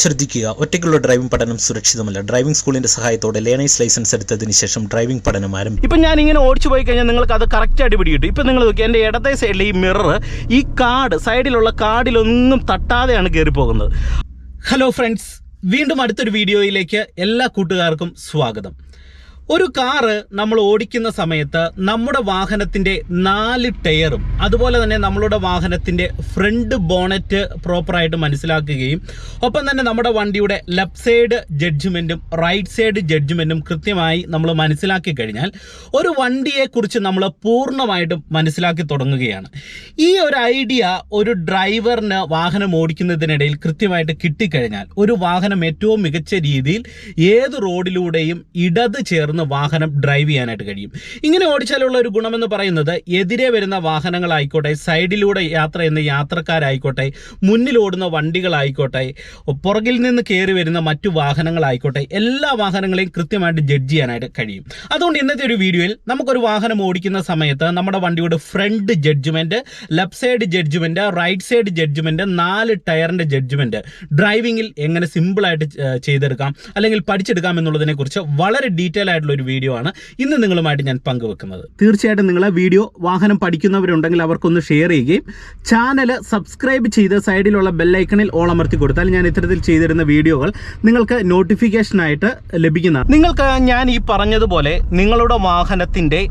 ശ്രദ്ധിക്കുക. ഒറ്റയ്ക്കുള്ള ഡ്രൈവിംഗ് പഠനം സുരക്ഷിതമല്ല. ഡ്രൈവിംഗ് സ്കൂളിന്റെ സഹായത്തോടെ ലേണേഴ്സ് ലൈസൻസ് എടുത്തതിന് ശേഷം ഡ്രൈവിംഗ് പഠനം ആരംഭിക്കും. ഇപ്പം ഞാൻ ഇങ്ങനെ ഓടിച്ചു പോയി കഴിഞ്ഞാൽ നിങ്ങൾക്ക് അത് കറക്റ്റ് അടിപിടി പിടി കിട്ടും ഇപ്പം നിങ്ങൾ നോക്കി എന്റെ ഇടത്തെ സൈഡിൽ ഈ മിറർ ഈ കാർഡ് സൈഡിലുള്ള കാർഡിലൊന്നും തട്ടാതെയാണ് കയറി പോകുന്നത് ഹലോ ഫ്രണ്ട്സ് വീണ്ടും അടുത്തൊരു വീഡിയോയിലേക്ക് എല്ലാ കൂട്ടുകാർക്കും സ്വാഗതം. ഒരു കാറ് നമ്മൾ ഓടിക്കുന്ന സമയത്ത് നമ്മുടെ വാഹനത്തിന്റെ നാല് ടയറും അതുപോലെ തന്നെ നമ്മളുടെ വാഹനത്തിന്റെ ഫ്രണ്ട് ബോണറ്റ് പ്രോപ്പറായിട്ട് മനസ്സിലാക്കുകയും ഒപ്പം തന്നെ നമ്മുടെ വണ്ടിയുടെ ലെഫ്റ്റ് സൈഡ് ജഡ്ജ്മെന്റും റൈറ്റ് സൈഡ് ജഡ്ജ്മെന്റും കൃത്യമായി നമ്മൾ മനസ്സിലാക്കി കഴിഞ്ഞാൽ ഒരു വണ്ടിയെ കുറിച്ച് നമ്മൾ പൂർണമായിട്ടും മനസ്സിലാക്കി തുടങ്ങുകയാണ്. ഈ ഒരു ഐഡിയ ഒരു ഡ്രൈവറിന് വാഹനം ഓടിക്കുന്നതിനിടയിൽ കൃത്യമായിട്ട് കിട്ടിക്കഴിഞ്ഞാൽ ഒരു വാഹനം ഏറ്റവും മികച്ച രീതിയിൽ ഏത് റോഡിലൂടെയും ഇടത് ചേർന്ന് വാഹനം ഡ്രൈവ് ചെയ്യാനായിട്ട് കഴിയും. ഇങ്ങനെ ഓടിച്ചാലുള്ള ഒരു ഗുണമെന്ന് പറയുന്നത് എതിരെ വരുന്ന വാഹനങ്ങളായിക്കോട്ടെ സൈഡിലൂടെ യാത്ര ചെയ്യുന്ന യാത്രക്കാരായിക്കോട്ടെ മുന്നിലോടുന്ന വണ്ടികളായിക്കോട്ടെ പുറകിൽ നിന്ന് കയറി വരുന്ന മറ്റു വാഹനങ്ങളായിക്കോട്ടെ എല്ലാ വാഹനങ്ങളെയും കൃത്യമായിട്ട് ജഡ്ജ് ചെയ്യാനായിട്ട് കഴിയും. അതുകൊണ്ട് ഇന്നത്തെ ഒരു വീഡിയോയിൽ നമുക്കൊരു വാഹനം ഓടിക്കുന്ന സമയത്ത് നമ്മുടെ വണ്ടിയുടെ front judgment left side judgment right side judgment നാല് ടയറിന്റെ ജഡ്ജ്മെന്റ് ഡ്രൈവിംഗിൽ എങ്ങനെ സിമ്പിളായിട്ട് ചെയ്തെടുക്കാം അല്ലെങ്കിൽ പഠിച്ചെടുക്കാം എന്നുള്ളതിനെ കുറിച്ച് വളരെ ഡീറ്റെയിൽ ആയിട്ടുള്ള ഒരു വീഡിയോ ആണ്. ഇന്ന് നിങ്ങളുമായിട്ട് ഞാൻ പങ്കുവെക്കുന്നത്. തീർച്ചയായിട്ടും നിങ്ങളെ വീഡിയോ വാഹനം പഠിക്കുന്നവരുണ്ടെങ്കിൽ അവർക്കൊന്ന് ഷെയർ ചെയ്യുകയും ചാനൽ സബ്സ്ക്രൈബ് ചെയ്ത് സൈഡിലുള്ള ബെല്ലൈക്കണിൽ ഓളമർത്തി കൊടുത്താൽ ഞാൻ ഇത്തരത്തിൽ ചെയ്തിരുന്ന വീഡിയോകൾ നിങ്ങൾക്ക് നോട്ടിഫിക്കേഷനായിട്ട് ലഭിക്കുന്നതാണ്. നിങ്ങൾക്ക് ഞാൻ ഈ പറഞ്ഞതുപോലെ നിങ്ങളുടെ വാഹനത്തിന്റെ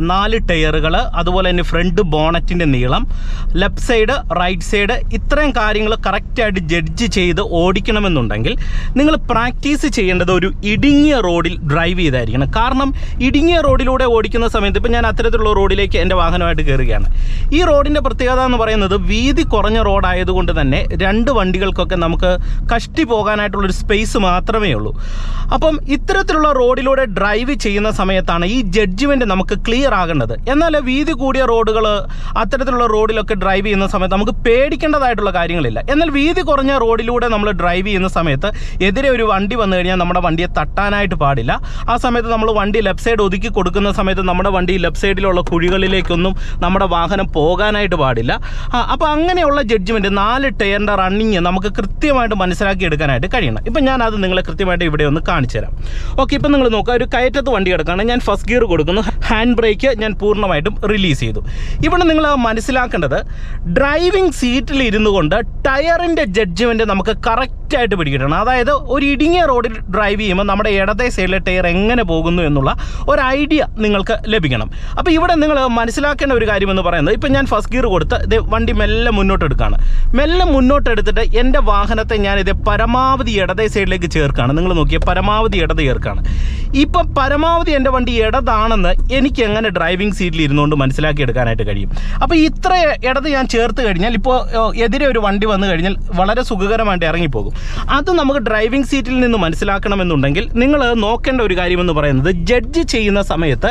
നാല് ടയറുകൾ അതുപോലെ തന്നെ ഫ്രണ്ട് ബോണറ്റിന്റെ നീളം ലെഫ്റ്റ് സൈഡ് റൈറ്റ് സൈഡ് ഇത്രയും കാര്യങ്ങൾ കറക്റ്റായിട്ട് ജഡ്ജ് ചെയ്ത് ഓടിക്കണമെന്നുണ്ടെങ്കിൽ നിങ്ങൾ പ്രാക്ടീസ് ചെയ്യേണ്ടത് ഒരു ഇടുങ്ങിയ റോഡിൽ ഡ്രൈവ് ചെയ്തായിരിക്കണം. കാരണം ഇടുങ്ങിയ റോഡിലൂടെ ഓടിക്കുന്ന സമയത്ത് ഇപ്പം ഞാൻ അത്തരത്തിലുള്ള റോഡിലേക്ക് എന്റെ വാഹനമായിട്ട് കയറുകയാണ്. ഈ റോഡിന്റെ പ്രത്യേകത എന്ന് പറയുന്നത് വീതി കുറഞ്ഞ റോഡായതുകൊണ്ട് തന്നെ രണ്ട് വണ്ടികൾക്കൊക്കെ നമുക്ക് കഷ്ടി പോകാനായിട്ടുള്ളൊരു സ്പേസ് മാത്രമേ ഉള്ളൂ. അപ്പം ഇത്തരത്തിലുള്ള റോഡിലൂടെ ഡ്രൈവ് ചെയ്യുന്ന സമയത്താണ് ഈ ജഡ്ജ്മെന്റ് നമുക്ക് ക്ലിയർ ആകേണ്ടത്. എന്നാൽ വീതി കൂടിയ റോഡുകൾ അത്തരത്തിലുള്ള റോഡിലൊക്കെ ഡ്രൈവ് ചെയ്യുന്ന സമയത്ത് നമുക്ക് പേടിക്കേണ്ടതായിട്ടുള്ള കാര്യങ്ങളില്ല. എന്നാൽ വീതി കുറഞ്ഞ റോഡിലൂടെ നമ്മൾ ഡ്രൈവ് ചെയ്യുന്ന സമയത്ത് എതിരെ ഒരു വണ്ടി വന്നു കഴിഞ്ഞാൽ നമ്മുടെ വണ്ടിയെ തട്ടാനായിട്ട് പാടില്ല. ആ സമയത്ത് നമ്മൾ വണ്ടി ലെഫ്റ്റ് സൈഡ് ഒതുക്കി കൊടുക്കുന്ന സമയത്ത് നമ്മുടെ വണ്ടി ലെഫ്റ്റ് സൈഡിലുള്ള കുഴികളിലേക്കൊന്നും നമ്മുടെ വാഹനം പോകാനായിട്ട് പാടില്ല. അപ്പോൾ അങ്ങനെയുള്ള ജഡ്ജ്മെന്റ് നാല് ടയറിന്റെ റണ്ണിങ് നമുക്ക് കൃത്യമായിട്ട് മനസ്സിലാക്കി എടുക്കാനായിട്ട് കഴിയണം. ഇപ്പം ഞാൻ അത് നിങ്ങളെ കൃത്യമായിട്ട് ഇവിടെ ഒന്ന് കാണിച്ചു തരാം ഓക്കെ ഇപ്പം നിങ്ങൾ നോക്കുക ഒരു കയറ്റത്ത് വണ്ടി കിടക്കുകയാണ്. ഞാൻ ഫസ്റ്റ് ഗിയർ കൊടുക്കുന്നു. ഹാൻഡ് ബ്രേക്ക് ഞാൻ പൂർണമായിട്ടും റിലീസ് ചെയ്തു. ഇവിടെ നിങ്ങൾ മനസ്സിലാക്കേണ്ടത് ഡ്രൈവിംഗ് സീറ്റിൽ ഇരുന്നു കൊണ്ട് ടയറിന്റെ ജഡ്ജ്മെന്റ് നമുക്ക് കറക്റ്റായിട്ട് പിടിക്കണം അതായത് ഒരു ഇടുങ്ങിയ റോഡിൽ ഡ്രൈവ് ചെയ്യുമ്പോൾ നമ്മുടെ ഇടത്തെ സൈഡിലെ ടയർ എങ്ങനെ പോകുന്നു എന്നുള്ള ഒരു ഐഡിയ നിങ്ങൾക്ക് ലഭിക്കണം. അപ്പോൾ ഇവിടെ നിങ്ങൾ മനസ്സിലാക്കേണ്ട ഒരു കാര്യമെന്ന് പറയുന്നത് ഇപ്പം ഞാൻ ഫസ്റ്റ് ഗിയർ കൊടുത്ത് ഇത് വണ്ടി മെല്ലെ മുന്നോട്ട് എടുക്കുകയാണ് മെല്ലെ മുന്നോട്ട് എടുത്തിട്ട് എന്റെ വാഹനത്തെ ഞാൻ ഇത് പരമാവധി ഇടതേ സൈഡിലേക്ക് ചേർക്കുകയാണ് നിങ്ങൾ നോക്കിയ പരമാവധി ഇടത് ചേർക്കുകയാണ് ഇപ്പം പരമാവധി എന്റെ വണ്ടി ഇടതാണെന്ന് എനിക്ക് എങ്ങനെ ഡ്രൈവിംഗ് സീറ്റിൽ ഇരുന്നുകൊണ്ട് മനസ്സിലാക്കി എടുക്കാനായിട്ട് കഴിയും? അപ്പോൾ ഇത്ര ഇടത് ഞാൻ ചേർത്ത് കഴിഞ്ഞാൽ ഇപ്പോൾ എതിരെ ഒരു വണ്ടി വന്നു കഴിഞ്ഞാൽ വളരെ സുഖകരമായിട്ട് ഇറങ്ങിപ്പോകും. അത് നമുക്ക് ഡ്രൈവിംഗ് സീറ്റിൽ നിന്ന് മനസ്സിലാക്കണമെന്നുണ്ടെങ്കിൽ നിങ്ങൾ നോക്കേണ്ട ഒരു കാര്യമെന്ന് പറയുന്നത് ജഡ്ജ് ചെയ്യുന്ന സമയത്ത്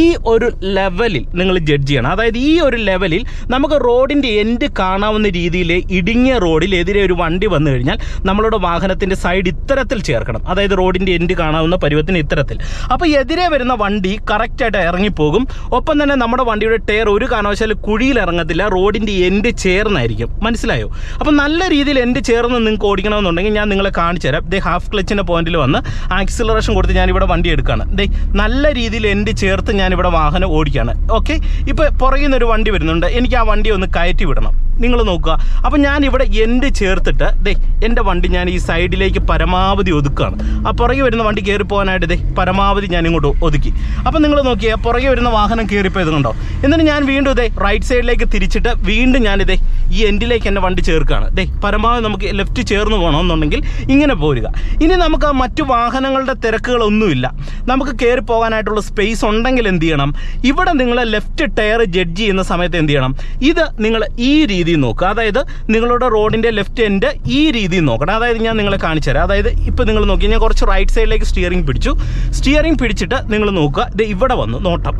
ഈ ഒരു ലെവലിൽ നിങ്ങൾ ജഡ്ജ് ചെയ്യണം. അതായത് ഈ ഒരു ലെവലിൽ നമുക്ക് റോഡിന്റെ എൻഡ് കാണാവുന്ന രീതിയിൽ ഇടുങ്ങിയ റോഡിൽ എതിരെ ഒരു വണ്ടി വന്നു കഴിഞ്ഞാൽ നമ്മളുടെ വാഹനത്തിന്റെ സൈഡ് ഇത്തരത്തിൽ ചേർക്കണം. അതായത് റോഡിന്റെ എൻഡ് കാണാവുന്ന പരുവത്തിന് ഇത്തരത്തിൽ. അപ്പോൾ എതിരെ വരുന്ന വണ്ടി കറക്റ്റായിട്ട് ഇറങ്ങിപ്പോകും. ഒപ്പം തന്നെ നമ്മുടെ വണ്ടിയുടെ ടയർ ഒരു കാരണവശാലും കുഴിയിൽ ഇറങ്ങത്തില്ല. റോഡിന്റെ എൻഡ് ചേർന്നായിരിക്കും. മനസ്സിലായോ? അപ്പം നല്ല രീതിയിൽ എൻഡ് ചേർന്ന് നിങ്ങൾക്ക് ഓടിക്കണമെന്നുണ്ടെങ്കിൽ ഞാൻ നിങ്ങളെ കാണിച്ചു തരാം. ദേ ഹാഫ് ക്ലച്ചിന്റെ പോയിന്റിൽ വന്ന് ആക്സിലറേഷൻ കൊടുത്ത് ഞാനിവിടെ വണ്ടി എടുക്കുകയാണ്. ദേ നല്ല രീതിയിൽ എൻഡ് ചേർത്ത് ഞാനിവിടെ വാഹനം ഓടിക്കുകയാണ്. ഓക്കെ ഇപ്പോൾ പുറകിൽ നിന്നൊരു വണ്ടി വരുന്നുണ്ട്. എനിക്ക് ആ വണ്ടി ഒന്ന് കയറ്റി വിടണം. നിങ്ങൾ നോക്കുക. അപ്പം ഞാൻ ഇവിടെ എൻഡ് ചേർത്തിട്ട് ദേ എന്റെ വണ്ടി ഞാൻ ഈ സൈഡിലേക്ക് പരമാവധി ഒതുക്കുകയാണ് ആ പുറകെ വരുന്ന വണ്ടി കയറി പോകാനായിട്ട് ദേ പരമാവധി ഞാൻ ഇങ്ങോട്ട് ഒതുക്കി. അപ്പം നിങ്ങൾ നോക്കിയാൽ പുറകെ വരുന്ന വാഹനം കയറിപ്പോയത് ഇതുണ്ടോ എന്നിട്ട് ഞാൻ വീണ്ടും ഇതേ റൈറ്റ് സൈഡിലേക്ക് തിരിച്ചിട്ട് വീണ്ടും ഞാനിതേ ഈ എൻഡിലേക്ക് എന്റെ വണ്ടി ചേർക്കുകയാണ് ദേ പരമാവധി നമുക്ക് ലെഫ്റ്റ് ചേർന്ന് പോകണമെന്നുണ്ടെങ്കിൽ ഇങ്ങനെ പോരുക. ഇനി നമുക്ക് മറ്റു വാഹനങ്ങളുടെ തിരക്കുകളൊന്നുമില്ല. നമുക്ക് കയറി പോകാനായിട്ടുള്ള സ്പേസ് ഉണ്ടെങ്കിൽ എന്ത് ചെയ്യണം? ഇവിടെ നിങ്ങൾ ലെഫ്റ്റ് ടയർ ജഡ്ജ് ചെയ്യുന്ന സമയത്ത് എന്ത് ചെയ്യണം? ഇത് നിങ്ങൾ ഈ രീതിയിൽ നോക്കുക. അതായത് നിങ്ങളുടെ റോഡിന്റെ ലെഫ്റ്റ് എൻഡ് ഈ രീതിയിൽ നോക്കണം. അതായത് ഞാൻ നിങ്ങളെ കാണിച്ചു തരാം. അതായത് ഇപ്പോൾ നിങ്ങൾ നോക്കി ഞാൻ കുറച്ച് റൈറ്റ് സൈഡിലേക്ക് സ്റ്റിയറിംഗ് പിടിച്ചു. സ്റ്റിയറിംഗ് പിടിച്ചിട്ട് നിങ്ങൾ നോക്കുക. ഇത് ഇവിടെ വന്നു നോട്ടം.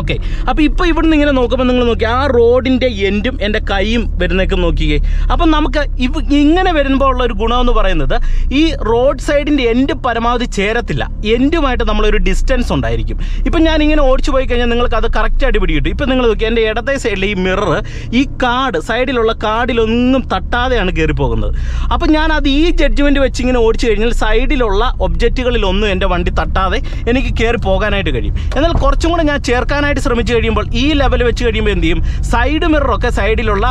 ഓക്കെ അപ്പോൾ ഇപ്പോൾ ഇവിടുന്ന് ഇങ്ങനെ നോക്കുമ്പോൾ നിങ്ങൾ നോക്കി ആ റോഡിന്റെ എൻഡും എന്റെ കൈയും വരുന്നേക്കും നോക്കിയേ അപ്പം നമുക്ക് ഇവ ഇങ്ങനെ വരുമ്പോൾ ഉള്ള ഒരു ഗുണമെന്ന് പറയുന്നത് ഈ റോഡ് സൈഡിന്റെ എൻഡ് പരമാവധി ചേരത്തില്ല. എൻഡുമായിട്ട് നമ്മളൊരു ഡിസ്റ്റൻസ് ഉണ്ടായിരിക്കും. ഇപ്പം ഞാൻ ഇങ്ങനെ ഓടിച്ചു പോയി കഴിഞ്ഞാൽ നിങ്ങൾക്ക് അത് കറക്റ്റ് അടിപിടി പിടികിട്ടും. ഇപ്പം നിങ്ങൾ നോക്കി എന്റെ ഇടത്തെ സൈഡിലെ ഈ മിറർ ഈ കാർഡ് സൈഡിലുള്ള കാർഡിലൊന്നും തട്ടാതെയാണ് കയറി പോകുന്നത് അപ്പം ഞാൻ അത് ഈ ജഡ്ജ്മെന്റ് വെച്ച് ഇങ്ങനെ ഓടിച്ചു കഴിഞ്ഞാൽ സൈഡിലുള്ള ഒബ്ജക്റ്റുകളിലൊന്നും എന്റെ വണ്ടി തട്ടാതെ എനിക്ക് കയറി പോകാനായിട്ട് കഴിയും. എന്നാൽ കുറച്ചും കൂടെ ഞാൻ ചേർക്കാനായിട്ട് ശ്രമിച്ചു കഴിയുമ്പോൾ ഈ ലെവൽ വെച്ച് കഴിയുമ്പോൾ എന്ത് ചെയ്യും? സൈഡ് മിററൊക്കെ സൈഡിലുള്ള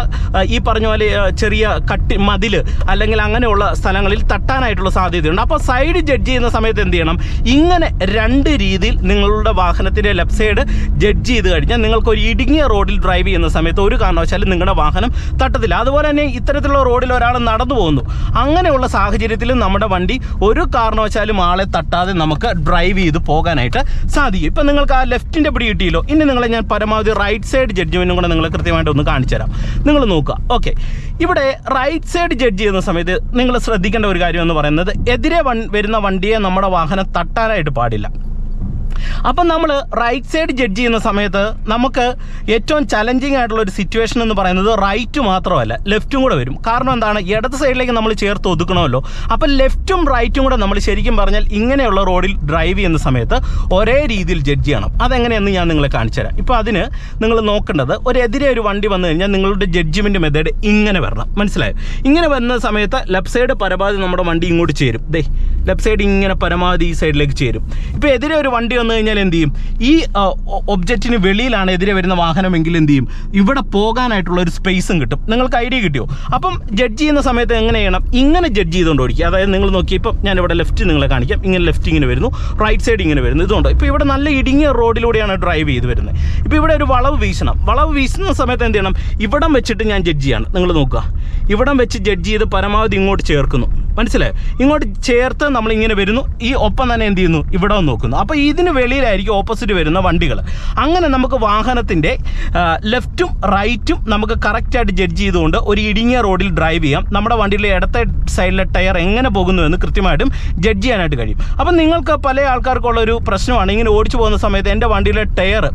ഈ പറഞ്ഞ പോലെ ചെറിയ കട്ടി മതിൽ അല്ലെങ്കിൽ അങ്ങനെയുള്ള സ്ഥലങ്ങളിൽ തട്ടാനായിട്ടുള്ള സാധ്യതയുണ്ട്. അപ്പോൾ സൈഡ് ജഡ്ജ് ചെയ്യുന്ന സമയത്ത് എന്ത് ചെയ്യണം? ഇങ്ങനെ രണ്ട് രീതിയിൽ നിങ്ങളുടെ വാഹനത്തിന്റെ ലെഫ്റ്റ് സൈഡ് ജഡ്ജ് ചെയ്ത് കഴിഞ്ഞാൽ നിങ്ങൾക്ക് ഒരു ഇടുങ്ങിയ റോഡിൽ ഡ്രൈവ് ചെയ്യുന്ന സമയത്ത് ഒരു കാരണവശാലും നിങ്ങളുടെ വാഹനം തട്ടത്തില്ല. അതുപോലെ തന്നെ ഇത്തരത്തിലുള്ള റോഡിൽ ഒരാൾ നടന്നു പോകുന്നു. അങ്ങനെയുള്ള സാഹചര്യത്തിൽ നമ്മുടെ വണ്ടി ഒരു കാരണവശാലും ആളെ തട്ടാതെ നമുക്ക് ഡ്രൈവ് ചെയ്ത് പോകാനായിട്ട് സാധിക്കും. ഇപ്പം നിങ്ങൾക്ക് ആ ലെഫ്റ്റിന്റെ പിടി ഇനി നിങ്ങളെ ഞാൻ പരമാവധി റൈറ്റ് സൈഡ് ജഡ്ജ്മെന്റും കൂടെ നിങ്ങൾ കൃത്യമായിട്ട് ഒന്ന് കാണിച്ചു തരാം. നിങ്ങൾ നോക്കുക. ഓക്കെ ഇവിടെ റൈറ്റ് സൈഡ് ജഡ്ജ് ചെയ്യുന്ന സമയത്ത് നിങ്ങൾ ശ്രദ്ധിക്കേണ്ട ഒരു കാര്യം എന്ന് പറയുന്നത് എതിരെ വൺ വരുന്ന വണ്ടിയെ നമ്മുടെ വാഹനം തട്ടാനായിട്ട് പാടില്ല. അപ്പം നമ്മൾ റൈറ്റ് സൈഡ് ജഡ്ജ് ചെയ്യുന്ന സമയത്ത് നമുക്ക് ഏറ്റവും ചലഞ്ചിങ് ആയിട്ടുള്ള ഒരു സിറ്റുവേഷൻ എന്ന് പറയുന്നത് റൈറ്റ് മാത്രമല്ല ലെഫ്റ്റും കൂടെ വരും. കാരണം എന്താണ്? ഇടത് സൈഡിലേക്ക് നമ്മൾ ചേർത്ത് ഒതുക്കണമല്ലോ. അപ്പം ലെഫ്റ്റും റൈറ്റും കൂടെ നമ്മൾ ശരിക്കും പറഞ്ഞാൽ ഇങ്ങനെയുള്ള റോഡിൽ ഡ്രൈവ് ചെയ്യുന്ന സമയത്ത് ഒരേ രീതിയിൽ ജഡ്ജ് ചെയ്യണം. അതെങ്ങനെയെന്ന് ഞാൻ നിങ്ങളെ കാണിച്ചുതരാം ഇപ്പോൾ അതിന് നിങ്ങൾ നോക്കേണ്ടത് ഒരു എതിരെ ഒരു വണ്ടി വന്നു കഴിഞ്ഞാൽ നിങ്ങളുടെ ജഡ്ജ്മെന്റ് മെത്തേഡ് ഇങ്ങനെ വരണം. മനസ്സിലായോ? ഇങ്ങനെ വരുന്ന സമയത്ത് ലെഫ്റ്റ് സൈഡ് പരമാവധി നമ്മുടെ വണ്ടി ഇങ്ങോട്ട് ചേരും. ദേ ലെഫ്റ്റ് സൈഡ് ഇങ്ങനെ പരമാവധി ഈ സൈഡിലേക്ക് ചേരും. ഇപ്പോൾ എതിരെ ഒരു വണ്ടി വന്നു കഴിഞ്ഞാൽ എന്ത് ചെയ്യും? ഈ ഒബ്ജക്റ്റിന് വെളിയിലാണ് എതിരെ വരുന്ന വാഹനമെങ്കിൽ എന്ത് ചെയ്യും? ഇവിടെ പോകാനായിട്ടുള്ള ഒരു സ്പേസും കിട്ടും. നിങ്ങൾക്ക് ഐഡിയ കിട്ടിയോ? അപ്പം ജഡ്ജ് ചെയ്യുന്ന സമയത്ത് എങ്ങനെ ചെയ്യണം? ഇങ്ങനെ ജഡ്ജ് ചെയ്തുകൊണ്ട് ഓടിക്കുക അതായത് നിങ്ങൾ നോക്കി ഇപ്പം ഞാൻ ഇവിടെ ലെഫ്റ്റ് നിങ്ങളെ കാണിക്കാം. ഇങ്ങനെ ലെഫ്റ്റ് ഇങ്ങനെ വരുന്നു. റൈറ്റ് സൈഡ് ഇങ്ങനെ വരുന്നു. ഇതുകൊണ്ട് ഇപ്പോൾ ഇവിടെ നല്ല ഇടുങ്ങിയ റോഡിലൂടെയാണ് ഡ്രൈവ് ചെയ്ത് വരുന്നത്. ഇപ്പോൾ ഇവിടെ ഒരു വളവ് വീശണം. വളവ് വീശുന്ന സമയത്ത് എന്ത് ചെയ്യണം? ഇവിടം വെച്ചിട്ട് ഞാൻ ജഡ്ജ് ചെയ്യാണ്. നിങ്ങൾ നോക്കുക. ഇവിടം വെച്ച് ജഡ്ജ് ചെയ്ത് പരമാവധി ഇങ്ങോട്ട് ചേർക്കുന്നു. മനസ്സിലായോ? ഇങ്ങോട്ട് ചേർത്ത് നമ്മൾ ഇങ്ങനെ വരുന്നു. ഈ ഒപ്പം തന്നെ എന്ത് ചെയ്യുന്നു? ഇവിടെ നോക്കുന്നു. അപ്പോൾ ഇതിന് വെളിയിലായിരിക്കും ഓപ്പോസിറ്റ് വരുന്ന വണ്ടികൾ അങ്ങനെ നമുക്ക് വാഹനത്തിന്റെ ലെഫ്റ്റും റൈറ്റും നമുക്ക് കറക്റ്റായിട്ട് ജഡ്ജ് ചെയ്തുകൊണ്ട് ഒരു ഇടുങ്ങിയ റോഡിൽ ഡ്രൈവ് ചെയ്യാം. നമ്മുടെ വണ്ടിയിലെ ഇടത്തെ സൈഡിലെ ടയർ എങ്ങനെ പോകുന്നു എന്ന് കൃത്യമായിട്ടും ജഡ്ജ് ചെയ്യാനായിട്ട് കഴിയും. അപ്പം നിങ്ങൾക്ക് പല ആൾക്കാർക്കുള്ള ഒരു പ്രശ്നമാണ്. ഇങ്ങനെ ഓടിച്ചു പോകുന്ന സമയത്ത് എന്റെ വണ്ടിയിലെ ടയർ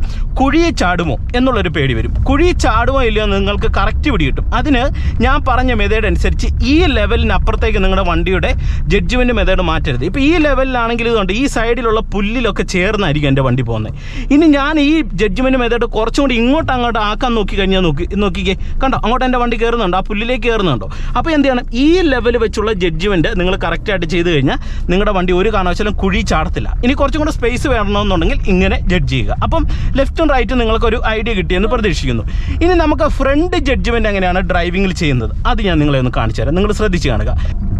കുഴിയെ ചാടുമോ എന്നുള്ളൊരു പേടി വരും. കുഴി ചാടുമോ ഇല്ലയോ നിങ്ങൾക്ക് കറക്റ്റ് പിടി കിട്ടും. അതിന് ഞാൻ പറഞ്ഞ മെതേഡ് അനുസരിച്ച് ഈ ലെവലിനപ്പുറത്തേക്ക് നിങ്ങളുടെ വണ്ടിയുടെ ജഡ്ജ്മെന്റ് മെത്തേഡ് മാറ്റരുത്. ഇപ്പോൾ ഈ ലെവലിലാണെങ്കിൽ ഇതുകൊണ്ട് ഈ സൈഡിലുള്ള പുല്ലിലൊക്കെ ചേർന്നായിരിക്കും എന്റെ വണ്ടി പോകുന്നത്. ഇനി ഞാൻ ഈ ജഡ്ജ്മെന്റ് മെത്തേഡ് കുറച്ചും കൂടി ഇങ്ങോട്ട് അങ്ങോട്ട് ആക്കാൻ നോക്കി കഴിഞ്ഞാൽ നോക്കി നോക്കിക്കേ. കണ്ടോ അങ്ങോട്ട് എന്റെ വണ്ടി കയറുന്നുണ്ടോ ആ പുല്ലിലേക്ക് കയറുന്നുണ്ടോ? അപ്പോൾ എന്ത് ചെയ്യണം? ഈ ലെവൽ വെച്ചുള്ള ജഡ്ജ്മെന്റ് നിങ്ങൾ കറക്റ്റായിട്ട് ചെയ്ത് കഴിഞ്ഞാൽ നിങ്ങളുടെ വണ്ടി ഒരു കാരണവശാലും കുഴി ചാടത്തില്ല. ഇനി കുറച്ചും കൂടെ സ്പേസ് വേണമെന്നുണ്ടെങ്കിൽ ഇങ്ങനെ ജഡ്ജ് ചെയ്യുക. അപ്പം ലെഫ്റ്റും റൈറ്റും നിങ്ങൾക്കൊരു ഐഡിയ കിട്ടിയെന്ന് പ്രതീക്ഷിക്കുന്നു. ഇനി നമുക്ക് ഫ്രണ്ട് ജഡ്ജ്മെന്റ് എങ്ങനെയാണ് ഡ്രൈവിങ്ങിൽ ചെയ്യുന്നത്? അത് ഞാൻ നിങ്ങളെ ഒന്ന് കാണിച്ചു തരാം. നിങ്ങൾ ശ്രദ്ധിച്ച് കാണുക.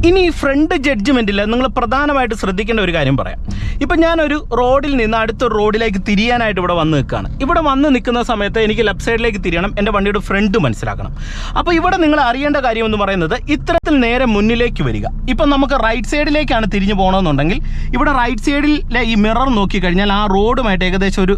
ഇനി ഈ ഫ്രണ്ട് ജഡ്ജ്മെന്റിൽ നിങ്ങൾ പ്രധാനമായിട്ട് ശ്രദ്ധിക്കേണ്ട ഒരു കാര്യം പറയാം. ഇപ്പം ഞാനൊരു റോഡിൽ നിന്ന് അടുത്ത റോഡിലേക്ക് തിരിയാനായിട്ട് ഇവിടെ വന്ന് നിൽക്കുകയാണ് ഇവിടെ വന്ന് നിൽക്കുന്ന സമയത്ത് എനിക്ക് ലെഫ്റ്റ് സൈഡിലേക്ക് തിരിയണം എന്റെ വണ്ടിയുടെ ഫ്രണ്ട് മനസ്സിലാക്കണം. അപ്പോൾ ഇവിടെ നിങ്ങൾ അറിയേണ്ട കാര്യം എന്ന് പറയുന്നത് ഇത്തരത്തിൽ നേരെ മുന്നിലേക്ക് വരിക. ഇപ്പം നമുക്ക് റൈറ്റ് സൈഡിലേക്കാണ് തിരിഞ്ഞു പോകണമെന്നുണ്ടെങ്കിൽ ഇവിടെ റൈറ്റ് സൈഡിലെ ഈ മിറർ നോക്കിക്കഴിഞ്ഞാൽ ആ റോഡുമായിട്ട് ഏകദേശം ഒരു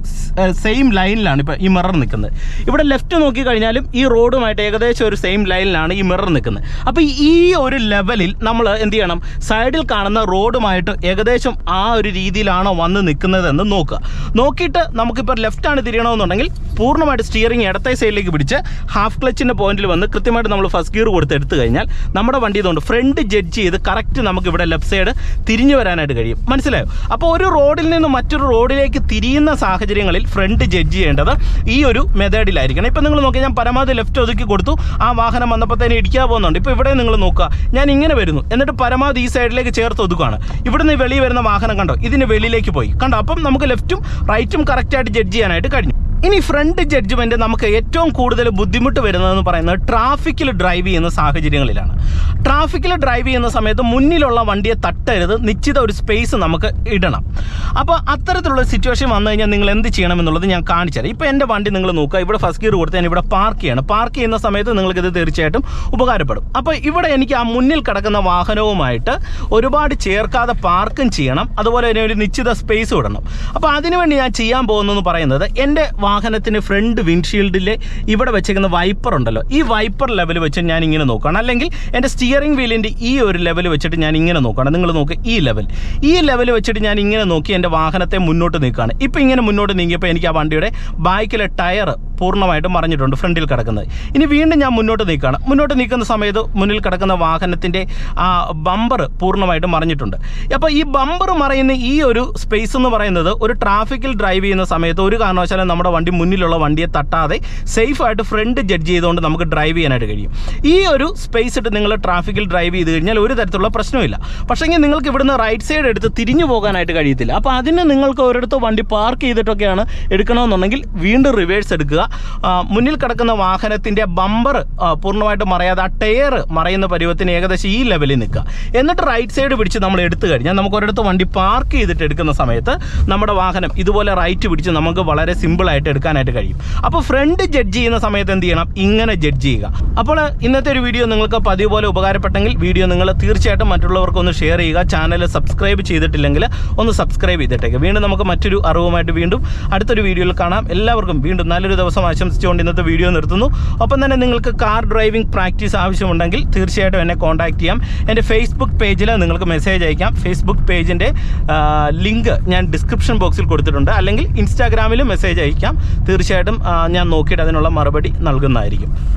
സെയിം ലൈനിലാണ് ഇപ്പോൾ ഈ മിറർ നിൽക്കുന്നത്. ഇവിടെ ലെഫ്റ്റ് നോക്കിക്കഴിഞ്ഞാലും ഈ റോഡുമായിട്ട് ഏകദേശം ഒരു സെയിം ലൈനിലാണ് ഈ മിറർ നിൽക്കുന്നത്. അപ്പോൾ ഈ ഒരു ലെവലിൽ നമ്മൾ എന്ത് ചെയ്യണം? സൈഡിൽ കാണുന്ന റോഡുമായിട്ട് ഏകദേശം ആ ഒരു രീതിയിലാണോ വന്ന് നിൽക്കുന്നതെന്ന് നോക്കുക. നോക്കിയിട്ട് നമുക്കിപ്പോൾ ലെഫ്റ്റാണ് തിരിയണമെന്നുണ്ടെങ്കിൽ പൂർണമായിട്ട് സ്റ്റിയറിംഗ് ഇടത്തെ സൈഡിലേക്ക് പിടിച്ച് ഹാഫ് ക്ലച്ചിന്റെ പോയിന്റിൽ വന്ന് കൃത്യമായിട്ട് നമ്മൾ ഫസ്റ്റ് ഗിയർ കൊടുത്ത് എടുത്തു കഴിഞ്ഞാൽ നമ്മുടെ വണ്ടി ഇതുകൊണ്ട് ഫ്രണ്ട് ജഡ്ജ് ചെയ്ത് കറക്റ്റ് നമുക്ക് ഇവിടെ ലെഫ്റ്റ് സൈഡ് തിരിഞ്ഞു വരാനായിട്ട് കഴിയും. മനസ്സിലായോ? അപ്പോൾ ഒരു റോഡിൽ നിന്ന് മറ്റൊരു റോഡിലേക്ക് തിരിയുന്ന സാഹചര്യങ്ങളിൽ ഫ്രണ്ട് ജഡ്ജ് ചെയ്യേണ്ടത് ഈ ഒരു മെത്തേഡിലായിരിക്കണം ഇപ്പം നിങ്ങൾ നോക്കിയാൽ ഞാൻ പരമാവധി ലെഫ്റ്റ് ഒതുക്കി കൊടുത്തു. ആ വാഹനം വന്നപ്പോൾ തന്നെ ഇടിക്കാൻ പോകുന്നുണ്ട്. ഇപ്പോൾ ഇവിടെ നിങ്ങൾ നോക്കുക. ഞാൻ ഇങ്ങനെ വരുന്നു. എന്നിട്ട് പരമാവധി ഈ സൈഡിലേക്ക് ചേർത്ത് ഒതുക്കുകയാണ് ഇവിടുന്ന് വെളിയിൽ വരുന്ന വാഹനം കണ്ടോ? ഇതിന് വെളിയിലേക്ക് പോയി. കണ്ടോ? അപ്പം നമുക്ക് ലെഫ്റ്റും റൈറ്റും കറക്റ്റായിട്ട് ജഡ്ജ് ചെയ്യാനായിട്ട് കഴിഞ്ഞു. ഇനി ഫ്രണ്ട് ജഡ്ജ്മെന്റ് നമുക്ക് ഏറ്റവും കൂടുതൽ ബുദ്ധിമുട്ട് വരുന്നതെന്ന് പറയുന്നത് ട്രാഫിക്കിൽ ഡ്രൈവ് ചെയ്യുന്ന സാഹചര്യങ്ങളിലാണ്. ട്രാഫിക്കിൽ ഡ്രൈവ് ചെയ്യുന്ന സമയത്ത് മുന്നിലുള്ള വണ്ടിയെ തട്ടരുത്. നിശ്ചിത ഒരു സ്പേസ് നമുക്ക് ഇടണം. അപ്പോൾ അത്തരത്തിലുള്ള സിറ്റുവേഷൻ വന്നു കഴിഞ്ഞാൽ നിങ്ങൾ എന്ത് ചെയ്യണം എന്നുള്ളത് ഞാൻ കാണിച്ചുതരാം ഇപ്പോൾ എന്റെ വണ്ടി നിങ്ങൾ നോക്കുക. ഇവിടെ ഫസ്റ്റ് ഗിയർ കൊടുത്ത് ഞാൻ ഇവിടെ പാർക്ക് ചെയ്യണം. പാർക്ക് ചെയ്യുന്ന സമയത്ത് നിങ്ങൾക്കിത് തീർച്ചയായിട്ടും ഉപകാരപ്പെടും. അപ്പോൾ ഇവിടെ എനിക്ക് ആ മുന്നിൽ കിടക്കുന്ന വാഹനവുമായിട്ട് ഒരുപാട് ചേർക്കാതെ പാർക്കും ചെയ്യണം. അതുപോലെ തന്നെ ഒരു നിശ്ചിത സ്പേസ് വിടണം അപ്പോൾ അതിനുവേണ്ടി ഞാൻ ചെയ്യാൻ പോകുന്നതെന്ന് പറയുന്നത് എന്റെ വാഹനത്തിന് ഫ്രണ്ട് വിൻഡ്ഷീൽഡിലെ ഇവിടെ വെച്ചേക്കുന്ന വൈപ്പർ ഉണ്ടല്ലോ. ഈ വൈപ്പർ ലെവൽ വെച്ച് ഞാൻ ഇങ്ങനെ നോക്കുകയാണ്. അല്ലെങ്കിൽ എന്റെ സ്റ്റിയറിംഗ് വീലിന്റെ ഈ ഒരു ലെവൽ വെച്ചിട്ട് ഞാൻ ഇങ്ങനെ നോക്കുകയാണ്. നിങ്ങൾ നോക്ക് ഈ ലെവൽ ഈ ലെവൽ വെച്ചിട്ട് ഞാൻ ഇങ്ങനെ നോക്കി എന്റെ വാഹനത്തെ മുന്നോട്ട് നീക്കുകയാണ്. ഇപ്പോൾ ഇങ്ങനെ മുന്നോട്ട് നീങ്ങിയപ്പോൾ എനിക്ക് ആ വണ്ടിയുടെ ബാക്കിലെ ടയർ പൂർണമായിട്ടും മറിഞ്ഞിട്ടുണ്ട് ഫ്രണ്ടിൽ കിടക്കുന്നത്. ഇനി വീണ്ടും ഞാൻ മുന്നോട്ട് നീക്കുകയാണ് മുന്നോട്ട് നീക്കുന്ന സമയത്ത് മുന്നിൽ കിടക്കുന്ന വാഹനത്തിന്റെ ആ ബമ്പർ പൂർണമായിട്ടും മറിഞ്ഞിട്ടുണ്ട്. അപ്പോൾ ഈ ബമ്പർ മറയുന്ന ഈ ഒരു സ്പേസ് എന്ന് പറയുന്നത് ഒരു ട്രാഫിക്കിൽ ഡ്രൈവ് ചെയ്യുന്ന സമയത്ത് ഒരു കാരണവശാലും നമ്മുടെ വണ്ടി മുന്നിലുള്ള വണ്ടിയെ തട്ടാതെ സേഫായിട്ട് ഫ്രണ്ട് ജഡ്ജ് ചെയ്തുകൊണ്ട് നമുക്ക് ഡ്രൈവ് ചെയ്യാനായിട്ട് കഴിയും. ഈ ഒരു സ്പേസ് ഇട്ട് നിങ്ങൾ ട്രാഫിക്കിൽ ഡ്രൈവ് ചെയ്ത് കഴിഞ്ഞാൽ ഒരു തരത്തിലുള്ള പ്രശ്നമില്ല പക്ഷേങ്കിൽ നിങ്ങൾക്ക് ഇവിടുന്ന് റൈറ്റ് സൈഡ് എടുത്ത് തിരിഞ്ഞു പോകാനായിട്ട് കഴിയത്തില്ല. അപ്പോൾ അതിന് നിങ്ങൾക്ക് ഒരിടത്ത് വണ്ടി പാർക്ക് ചെയ്തിട്ടൊക്കെയാണ് എടുക്കണമെന്നുണ്ടെങ്കിൽ വീണ്ടും റിവേഴ്സ് എടുക്കുക. മുന്നിൽ കിടക്കുന്ന വാഹനത്തിന്റെ ബമ്പർ പൂർണമായിട്ട് മറയാതെ ആ ടയർ മറയുന്ന പരുവത്തിന് ഏകദേശം ഈ ലെവലിൽ നിൽക്കുക. എന്നിട്ട് റൈറ്റ് സൈഡ് പിടിച്ച് നമ്മൾ എടുത്തു കഴിഞ്ഞാൽ നമുക്ക് ഒരിടത്ത് വണ്ടി പാർക്ക് ചെയ്തിട്ട് എടുക്കുന്ന സമയത്ത് നമ്മുടെ വാഹനം ഇതുപോലെ റൈറ്റ് പിടിച്ച് നമുക്ക് വളരെ സിമ്പിളായിട്ട് എടുക്കാനായിട്ട് കഴിയും. അപ്പോൾ ഫ്രണ്ട് ജഡ്ജ് ചെയ്യുന്ന സമയത്ത് എന്ത് ചെയ്യണം? ഇങ്ങനെ ജഡ്ജ് ചെയ്യുക. അപ്പോൾ ഇന്നത്തെ ഒരു വീഡിയോ നിങ്ങൾക്ക് പതിവ് പോലെ ഉപകാരപ്പെട്ടെങ്കിൽ വീഡിയോ നിങ്ങൾ തീർച്ചയായിട്ടും മറ്റുള്ളവർക്കൊന്ന് ഷെയർ ചെയ്യുക. ചാനൽ സബ്സ്ക്രൈബ് ചെയ്തിട്ടില്ലെങ്കിൽ ഒന്ന് സബ്സ്ക്രൈബ് ചെയ്തിട്ടേക്ക്. വീണ്ടും നമുക്ക് മറ്റൊരു അറിവുമായിട്ട് വീണ്ടും അടുത്തൊരു വീഡിയോയിൽ കാണാം. എല്ലാവർക്കും വീണ്ടും നല്ലൊരു ദിവസം ആശംസിച്ചുകൊണ്ട് ഇന്നത്തെ വീഡിയോ നിർത്തുന്നു. ഒപ്പം തന്നെ നിങ്ങൾക്ക് കാർ ഡ്രൈവിംഗ് പ്രാക്ടീസ് ആവശ്യമുണ്ടെങ്കിൽ തീർച്ചയായിട്ടും എന്നെ കോൺടാക്റ്റ് ചെയ്യാം. എന്റെ ഫേസ്ബുക്ക് പേജിൽ നിങ്ങൾക്ക് മെസ്സേജ് അയക്കാം. ഫേസ്ബുക്ക് പേജിന്റെ ലിങ്ക് ഞാൻ ഡിസ്ക്രിപ്ഷൻ ബോക്സിൽ കൊടുത്തിട്ടുണ്ട്. അല്ലെങ്കിൽ ഇൻസ്റ്റാഗ്രാമിലും മെസ്സേജ് അയക്കാം. തീർച്ചയായിട്ടും ഞാൻ നോക്കിയിട്ട് അതിനുള്ള മറുപടി നൽകുന്നതായിരിക്കും.